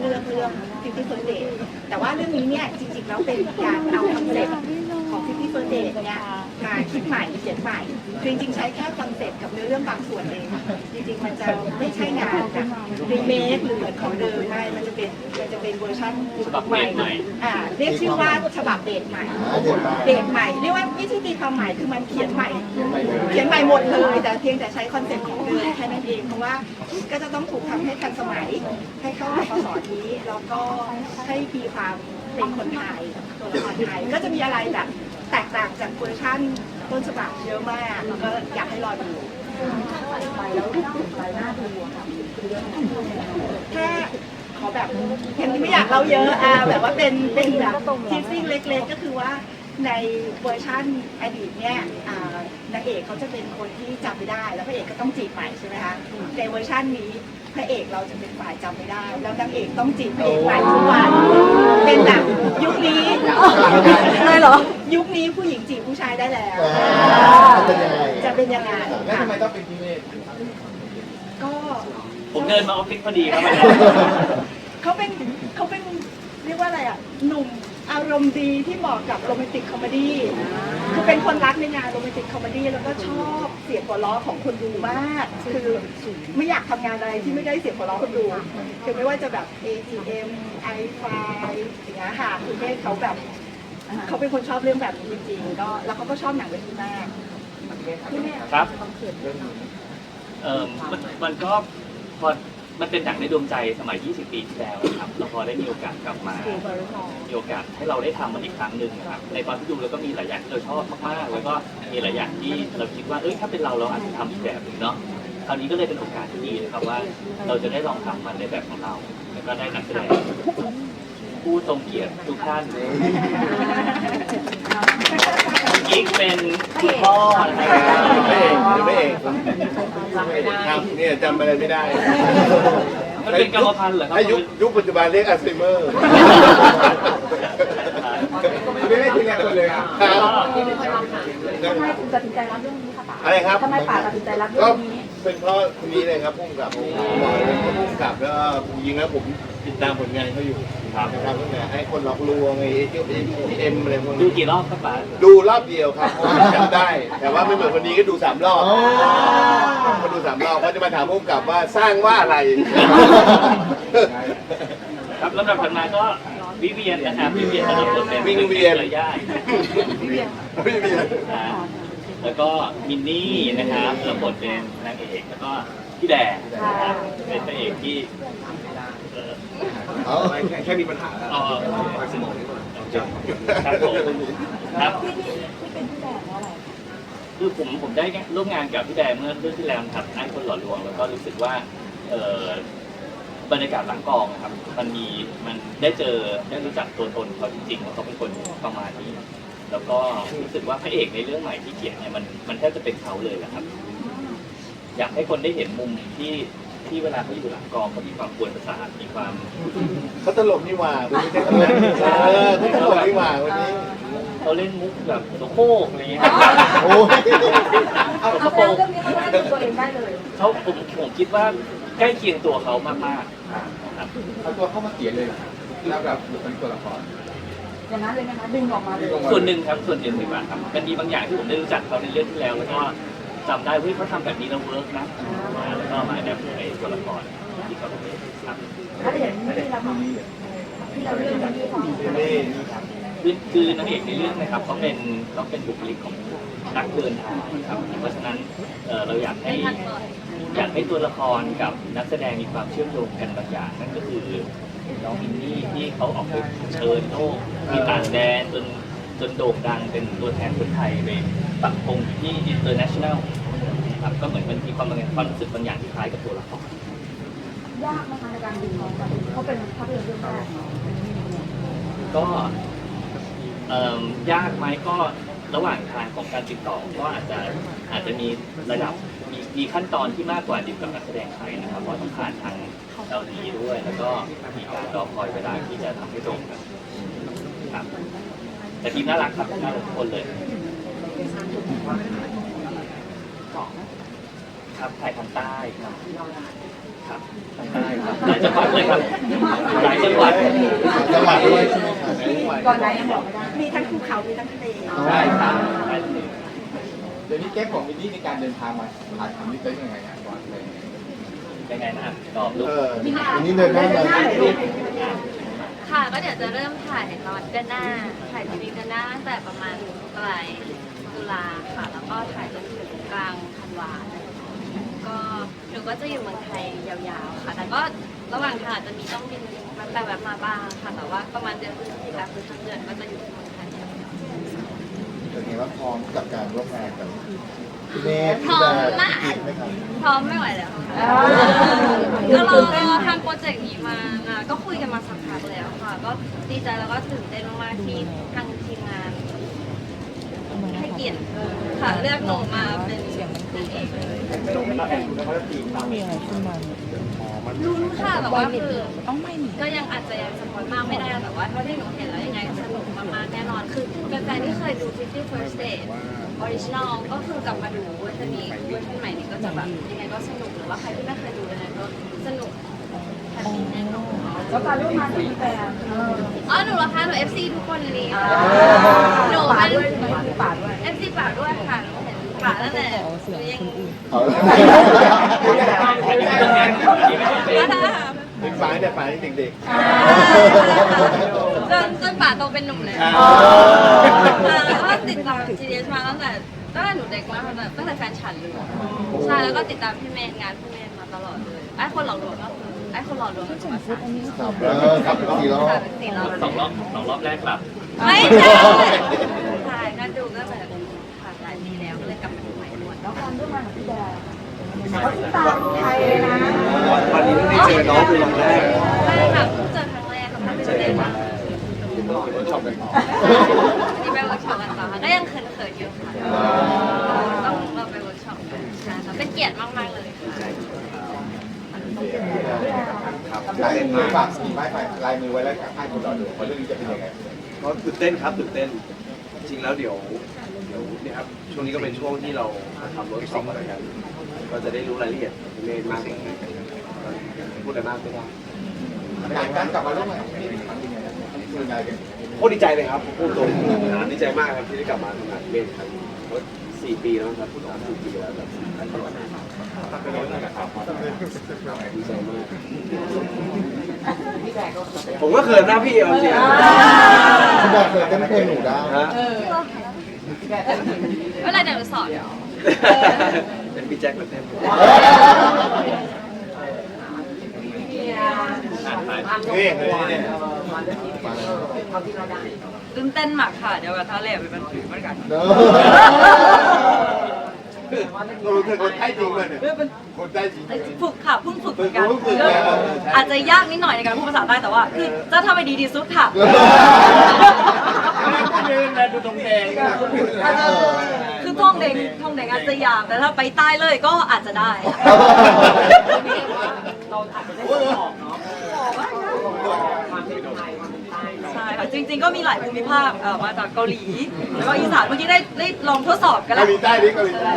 เรื่องเรื่อง50 First Date แต่ว่าเรื่องนี้เนี่ยจริงๆแล้วเป็นการเอาคอนเซ็ปต์ของฟิฟตี้เฟิร์สเดเนี่ยมาคิดใหม่เขียนใหม่คือจริงๆใช้แค่คอนเซ็ปต์กับเนื้อเรื่องบางส่วนเองจริงๆมันจะไม่ใช่งานแบบรีเมคหรือเหมือนของเดิมไม่มันจะเป็น เป็นเวอร์ชันฉบับเบสใหม่อ่าเรียกชื่อว่าฉบับเบสใหม่เบสใหม่เรียกว่าวิธีตีความหมายคือมันเขียนใหม่ เขียนใหม่หมดเลย แต่เพียงแต่ใช้คอนเซ็ปต์ของเดิมแค่นั้นเองเพราะว่าก็จะต้องถูกทำให้ทันสมัย ให้เข้ากับพศนี้แล้วก็ให้มีความเป็นคนไทยตัวละครไทยก็จะมีอะไรแบบแตกต่างจากเวอร์ชันต้นฉบับเยอะมากแล้วก็อยากให้รอดูไปแล้วไปหน้าดูค่ะแค่ ขอแบบเห็นไม่อยากเล่าเยอะอ่าแบบว่าเป็นเป็นแบบทีซิ่งเล็ก ๆ ก็คือว่าในเวอร์ชันอดีตเนี่ยอ่านางเอกเขาจะเป็นคนที่จำไม่ได้ แล้วพระเอกก็ต้องจีบใหม่ใช่ไหมคะในเวอร์ชันนี้พระเอกเราจะเป็นฝ่ายจำไม่ได้ แล้วนางเอกต้องจีบพระเอกใหม่ทุกวันเป็นแบบยุคนี้เลยเหรอ ยุคนี้ผู้หญิงจีบผู้ชายได้แล้วเป็นยังไงจะเป็นยังไงแล้วค่ะทำไมต้องเป็นพี่เมฆก็ ผมเดินมาออฟฟิศพอดีครับ เขาเป็นเขาเป็นเรียกว่าอะไรอะหนุ่มอารมณ์ดีที่เหมาะกับโรแมนติกคอมเมดี้คือเป็นคนรักในงานโรแมนติกคอมเมดี้แล้วก็ชอบเสียงหัวเราะของคนดูมาก คือไม่อยากทำงานอะไรที่ไม่ได้เสียงหัวเราะคนดูคือไม่ว่าจะแบบ ATM i5 อย่างเงี้ยค่ะคือเมฆเขาแบบเขาเป็นคนชอบเรื่องแบบนี้จริงๆก็แล้วเขาก็ชอบหนังเรื่องนี้มากพี่เมฆครับเอ่อมันมันก็พอ มันเป็นหนังในดวงใจสมัย 20 ปีที่แล้วนะครับเราพอได้มีโอกาสกลับมา มีโอกาสให้เราได้ทำมันอีกครั้งหนึ่งนะครับ ในตอนที่ดูเราก็มีหลายอย่างที่เราชอบมากๆ แล้วก็มีหลายอย่างที่เราคิดว่า เอ้ย ถ้าเป็นเราเราอาจจะทำอีกแบบหนึ่งเนาะ คราวนี้ก็เลยเป็นโอกาสที่ดีนะครับว่า เราจะได้ลองทำมันในแบบของเรา แล้วก็ได้นักแสดง ผู้ทรงเกียรติทุกท่านอีกเป็นคุณพ่อนะครับไม่เอกหรือไม่เอกครับเนี่ยจำอะไรไม่ได้มันเป็นกรรมพันธุ์เหรอครับถ้ายุคยุคปัจจุบันเรียกอัลไซเมอร์ไม่ได้ทีแรกเลยครับทำไมถึงตัดสินใจรับเรื่องนี้คะป๋าอะไรครับทำไมป๋าตัดสินใจรับเรื่ก็องนี้เป็นเพราะคนนี้เลยครับพุ่งกับผมบอกเลยว่าพุ่งกับแล้วยิงแล้วผมติดตามผลงานเขาอยู่ ครับติดตามตั้งแต่ให้คนหลอกลวงไอ้เอทีเอ็มอะไรพวกดูนี้กี่รอบครับป๋าดูรอบเดียวครับเพราะว่าจำได้ แต่ว่าไม่เหมือนคนนี้ก็ดูสามรอบมาดูสามรอบเขาจะมาถามพุ่งกับว่าสร้างว่าอะไร ครับลำดับถัดมาก็วิเวียนนะครับวิเวียนนะครับบทเป็นวิเวียน ระยะไม่มีนะแล้วก็มินนี่นะครับแล้วบทเป็นนางเอกแล้วก็พี่แดงนะครับเป็นพระเอกที่เอ่อ เอาแค่มีปัญหาเอ่อสมองนิดหน่อยครับผมครับที่ที่ที่เป็นพี่แดงเพราะอะไรคือผมผมได้ร่วมงานกับพี่แดงเมื่อเรื่องที่แล้วครับไอ้คนหล่อลวง แล้วก็รู้สึกว่าเอ่อบรรยากาศหลังกองนะครับ มันมีมันได้เจอได้รู้จักตัวตนเขาจริงๆว่าเขาเป็นคนประมาณนี้ แล้วก็รู้สึกว่าพระเอกในเรื่องใหม่ที่เขียนเนี่ยมันมันแทบจะเป็นเขาเลยแหละครับ อยากให้คนได้เห็นมุมที่ ที่เวลาเขาอยู่หลังกองเขามีความกวนประสาทมีความเขาตลกนี่หว่าคุณไม่ใช่คนนั้นเออเขาตลกนี่หว่าวันนี้ เขาเล่นมุกแบบโสโครกอะไรอย่างเงี้ยโอ้ย เอาโสเอาโครเรื่อกงนี้เขาได้เป็นตัวเองได้เลยเขาผมผมคิดว่าใกล้เคียงตัวเขามากๆนะครับ เอาตัวเข้ามาเขียนเลยแล้วแบบเป็นตัวละคร อย่างนั้นเลยนะคะดึงออกมาเลย ส่วนหนึ่งครับส่วนหนึ่งดีกว่าครับมันมีบางอย่างที่ผมได้รู้จักเขาในเรื่องที่แล้วแล้วก็ จำได้ว่าเฮ้ยเขาทำแบบนี้แล้วเวิร์กนะอ่าแล้วก็มาแอดในตัวละครที่เขาเล่นครับถ้าอย่างนี้ที่เราที่เราเรื่องนี้ของนี่คือคือนางเอกในเรื่องนะครับเขาเป็นเขาเป็นบุคลิกของนักเดินทางครับ เพราะฉะนั้นเอ่อเราอยากให้อยากให้ตัวละครกับนักแสดงมีความเชื่อมโยงกันบางอย่างนั่นก็คือน้องมินนี่ที่เขาออกไปเชิญโลกมีต่างแดนจนจนโด่งดังเป็นตัวแทนคนไทยไปปักธงอยู่ที่ international ครับก็เหมือนมันมีความความรู้สึกบางอย่างที่คล้ายกับตัวละครยากนะคะในการดึงเขาเขาเป็นภาพยนตร์เรื่องแรกก็เอิ่มยากไหมก็ระหว่างทางของการติดต่อก็อาจจะอาจจะมีระดับมีมีขั้นตอนที่มากกว่าดิวกับนักแสดงไทยนะครับเพราะต้องผ่านทางเกาหลีด้วย แล้วก็มีการรอคอยเวลาที่จะทำให้ตรงกันครับแต่ทีมน่ารักครับน่ารักทุกคนเลยค ครับถ่ายทางใต้ครับครับทางใต้ครับหลายจังหวัดเลยครับหลายจังหวัดจังหวัดด้วยใช่ไหมครับก่อนไหนยังบอกไม่ได้มีทั้งภูเขา มีทั้งทะเลใช่ครับใช่เดี๋ยวนี้แก๊ปของมินนี่ในการเดินทางมาผ่านทำนี่เป็นยังไงอะก่อนเลยเป็นไงนะตอบลูกเอออันนี้เดินหน้าเลยค่ะก็เดี๋ยวจะเริ่มถ่ายนอตเดือนหน้า ถ่ายทีวีเดือนหน้าตั้งแต่ประมาณปลายตุลาค่ะ แล้วก็ถ่ายจนถึงกลางธันวา ก็หนูก็จะอยู่เมืองไทยยาวๆค่ะ แต่ก็ระหว่างทางอาจจะมีต้องบินมาแต่แบบมาบ้างค่ะ แต่ว่าประมาณเดือนพฤศจิกาคือทั้งเดือนก็จะอยู่ที่เมืองไทยยาวเป็นไงว่าพร้อมกับการร่วมงานกับพี่เนธพร้อมมากพี่แดนไหมครับๆพร้อมไม่ไหวแล้วค่ะก็รอรอทำโปรเจกต์นี้มาอะก็คุยกันมาสักพักแล้วค่ะ ก็ดีใจแล้วก็ตื่นเต้นมากๆที่ทางทีมงาน ให้เกียรติค่ะเลือกหนูมาเป็นนางเอกลุ้นค่ะแต่ว่าคือก็ยังอาจจะยังสปอยมากไม่ได้แต่ว่าเท่าที่หนูเห็นแล้วยังไงสนุกมากๆแน่นอนคือแฟนๆที่เคยดู50 First Date Original ก็คือกลับมาดูเวอร์ชันนี้เวอร์ชันใหม่นี้ก็จะแบบยังไงก็สนุกหรือว่าใครที่ไม่เคยดูยังไงก็สนุก แฮปปี้แน่นอนแล้วการร่วมงานกับพี่แฟนเอออ๋อหนูเหรอคะหนู FC ทุกคนเลยอ่าหนูป่าเป็นด้วยไหมพี่ป่าด้วย FC ป่าด้วยค่ะหนูเห็นป่าตั้งแต่หนูยังเอาเป็นฟ้าแต่ฟ้าเด็กจนจนป่าโตเป็นหนุ่มเลยๆค่ะแล้วก็ติดตาม GDS มาตั้งแต่ตั้งแต่หนูเด็กมากตั้งแต่ตั้งแต่แฟนฉันเลยใช่แล้วก็ติดตามพี่เมย์งานพี่เมย์มาตลอดเลยไอ้คนหลอกลวงก็คือ ไอ้คนหล่อกลวงก็คือมาสายครับเออครับสี่รอบค่ะเป็นสี่รอบสองรอบสองรอบแรกครับไม่ใช่ใช่ก็ดูก็แบบค่ะหลายปีแล้วก็เลยกลับมาดูใหม่หมดแล้วการร่วมงานกับพี่แดนเขาตามไทยเลยนะวันนี้ได้เจอน้องเป็นวันแรกใช่ค่ะเพิ่งเจอครั้งแรกกับพี่เจนมาชอบกันต่อวันนี้ไปเวิร์กช็อปกันต่อค่ะก็ยังเขินๆอยู่ค่ะต้องเราไปเวิร์กช็อปกันใช่ค่ะเป็นเกียรติมากๆเลยค่ะ ครับลายมือฝากไม้ฝากลายมือไว้แล้วให้คนรอดูว่าเรื่องนี้จะเป็นยังไงก็ตื่นเต้นครับตื่นเต้น จริงแล้วเดี๋ยวเดี๋ยวเนี่ยครับช่วงนี้ก็เป็นช่วงที่เราทำเวิร์กช็อปอะไรกันก็จะได้รู้รายละเอียดเมนมากขึ้นพูดอะไรมากไม่ได้การการกลับมาร่วมงานกับพี่นี่เป็นยังไงเป็นยังไงกันโคตรดีใจเลยครับพูดตรงดีใจมากครับที่ได้กลับมาทำงานเมนครับเพราะสี่ปีแล้วครับพูดถึงสี่ปีแล้วแบบดีใจมาก ผมก็เขินหน้าพี่เอาจริงคุณบอกเคยเต้นเพลงหนูได้ฮะเมื่อไรเดี๋ยวหนูสอนเป็นพี่แจ็คเป็นเต้นนี่เลยเนี่ยตื่นเต้นมากค่ะ เดี๋ยวกับทะเลไปมันถือเหมือนกันเนอะเราเป็นคนไทยจริงเลยเนี่ยคนไทยจริง ฝึกค่ะเพิ่งฝึกเหมือนกันเพิ่งฝึกแล้ว อาจจะยากนิดหน่อยในการพูดภาษาใต้แต่ว่า คือจะทำให้ดีที่สุดค่ะ เดินมาดูตรงแดงคือท่องเด็งท่องเด็งอาจจะยากแต่ถ้าไปใต้เลยก็อาจจะได้ใช่ค่ะจ ริงๆก็มีหลายภูมิภาคเอ่อมาจากเกาหลี แล้วก็อีสานเมื่อกี้ได้ได้ลองทดสอบกันเกาแล้วหลีใต้นี่เกาหลีใต้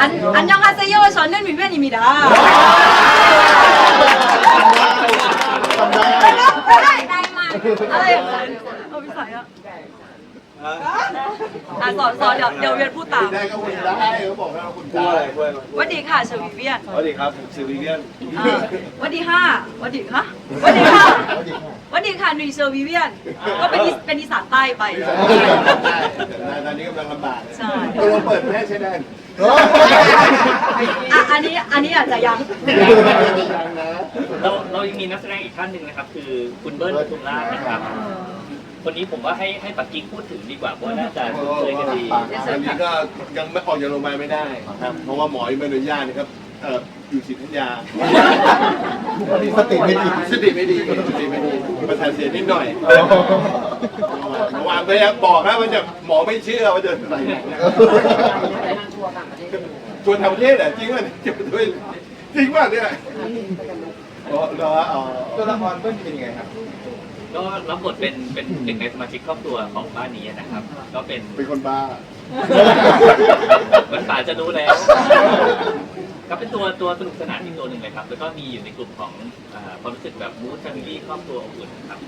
อันอันยังอาเซโยชอนเน่นมีเวียนอีมีดาทำได้ ได้ได้มากอะไรเอาพิสัยอะ อะสอนสอนเดี๋ยวเดี๋ยวเวียนพูดตาม ได้ก็คุณได้เขาบอกให้เราคุณพูดได้อะไรพูดอะไรหวัสดีค่ะเชอวิเวียนสวัสดีครับผมชื่อวิเวียนอ่าหวัสดีค่ะหวัสดีค่ะหวัสดีค่ะหวัสดีค่ะหนุ่ยเชอวิเวียน ก็เป็นอีเป็นอีสานใต้ไป ตอนนี้กำลังลำบากใช่ ตัวเปิดแม่ใช่ได้อะอันนี้อันนี้อาจจะยังเราเรายังมีนักแสดงอีกท่านหนึ่งนะครับ คือคุณเบิ้ลปทุมราชนะครับ คนนี้ผมว่าให้ให้ปักกิ๊กพูดถึงดีกว่าเพราะว่าน่าจะคุ้นเคยกันดีอันนี้ก็ยังไม่ออกจากโรงพยาบาลไม่ได้ครับเพราะว่าหมอยังไม่อนุญาตนะครับเอ่ออยู่ศรีธัญญาสติไม่ดีสติไม่ดีสติไม่ดีประสาทเสียนิดหน่อยเมื่อวานพยายามบอกนะว่าจะหมอไม่เชื่อว่าจะใส่ชวนทำประเทศอะจริงป่ะจะไปด้วยจริงป่ะเนี่ยอ๋อเหรออ๋อตัวละครเบิ้ลเป็นยังไงครับ ก็รับบทเป็นเป็นหนึ่งในสมาชิกครอบครัวของบ้านนี้นะครับ ก็เป็นเป็นคนบ้าเหมือนป่าจะรู้แล้ว ก็เป็นตัวตัวสนุกสนานอีกตัวหนึ่งเลยครับ แล้วก็มีอยู่ในกลุ่มของอ่าความรู้สึกแบบมูสแฟมิลี่ครอบครัวอบอุ่นครับ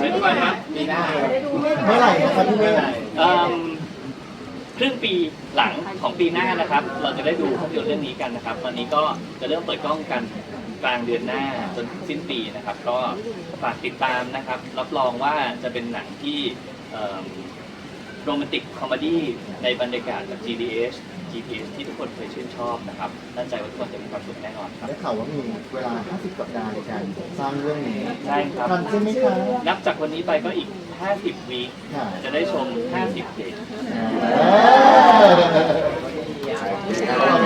ไม่ทุกวันครับปีหน้าเมื่อไหร่นะครับพี่เมย์เอิ่มครึ่งปีหลังของปีหน้านะครับ เราจะได้ดูภาพยนตร์เรื่องนี้กันนะครับ ตอนนี้ก็จะเริ่มเปิดกล้องกัน กลางเดือนหน้าจนถึงสิ้นปีนะครับ ก็ฝากติดตามนะครับ รับรองว่าจะเป็นหนังที่โรแมนติกคอมเมดี้ในบรรยากาศแบบ GDH GPS ที่ทุกคนเคยชื่นชอบนะครับมั่นใจว่าทุกคนจะมีความสุขแน่นอนครับได้ข่าวว่ามีเวลา 50 สัปดาห์ในการสร้างเรื่องนี้ใช่ครับทันใช่ไหมคะนับจากวันนี้ไปก็อีก 50 วีคค่ะจะได้ชม 50 เดย์เออ